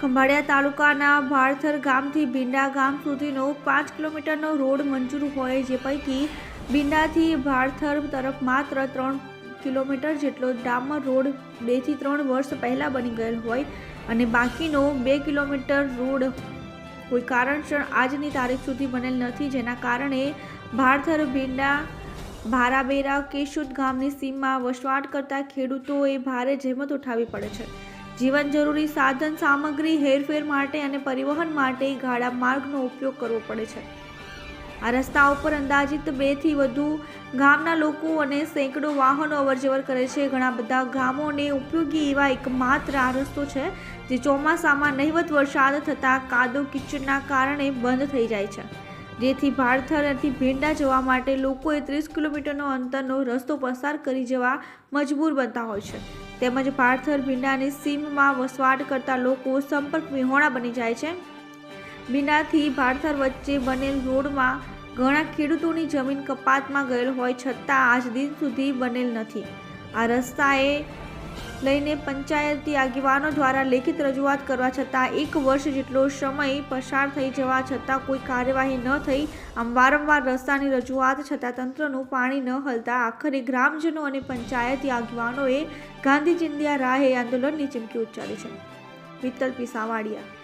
ખંભાળિયા તાલુકાના ભારથર ગામથી ભીંડા ગામ સુધીનો પાંચ કિલોમીટરનો રોડ મંજૂર હોય જે પૈકી ભીંડાથી ભારથર તરફ માત્ર ત્રણ કિલોમીટર જેટલો ડામર રોડ બેથી ત્રણ વર્ષ પહેલાં બની ગયેલ હોય અને બાકીનો બે કિલોમીટર રોડ કોઈ કારણસર આજની તારીખ સુધી બનેલ નથી. જેના કારણે ભારથર ભીંડા, ભારાબેરા, કેશુદ ગામની સીમમાં વસવાટ કરતા ખેડૂતોએ ભારે જહેમત ઉઠાવવી પડે છે. જીવન જરૂરી સાધન, સામગ્રી, હેરફેર માટે અને પરિવહન માટે ગાળા માર્ગનો ઉપયોગ કરવો પડે છે. આ રસ્તા ઉપર અંદાજિત બેથી વધુ ગામના લોકો અને સેંકડો વાહનો અવરજવર કરે છે. ઘણા બધા ગામોને ઉપયોગી એવા એકમાત્ર આ રસ્તો છે, જે ચોમાસામાં નહિવત વરસાદ થતાં કાદો, કિચડના કારણે બંધ થઈ જાય છે. જેથી ભાળથરથી ભીંડા જવા માટે લોકોએ ત્રીસ કિલોમીટરનો અંતરનો રસ્તો પસાર કરી જવા મજબૂર બનતા હોય છે. તેમજ ભાળથર ભીંડાની સીમમાં વસવાટ કરતા લોકો સંપર્ક વિહોણા બની જાય છે. ભીંડાથી ભાળથર વચ્ચે બનેલ રોડમાં ઘણા ખેડૂતોની જમીન કપાતમાં ગયેલ હોય છતાં આજ દિન સુધી બનેલ નથી. આ રસ્તાએ લઈને પંચાયતી આગેવાનો દ્વારા લેખિત રજૂઆત કરવા છતાં એક વર્ષ જેટલો સમય પસાર થઈ જવા છતાં કોઈ કાર્યવાહી ન થઈ. આમ વારંવાર રસ્તાની રજૂઆત છતાં તંત્રનું પાણી ન હલતા આખરે ગ્રામજનો અને પંચાયતી આગેવાનોએ ગાંધી ચિંદિયા રાહે આંદોલનની ચીમકી ઉચ્ચારી છે. વિત્તલ પીસાવાડિયા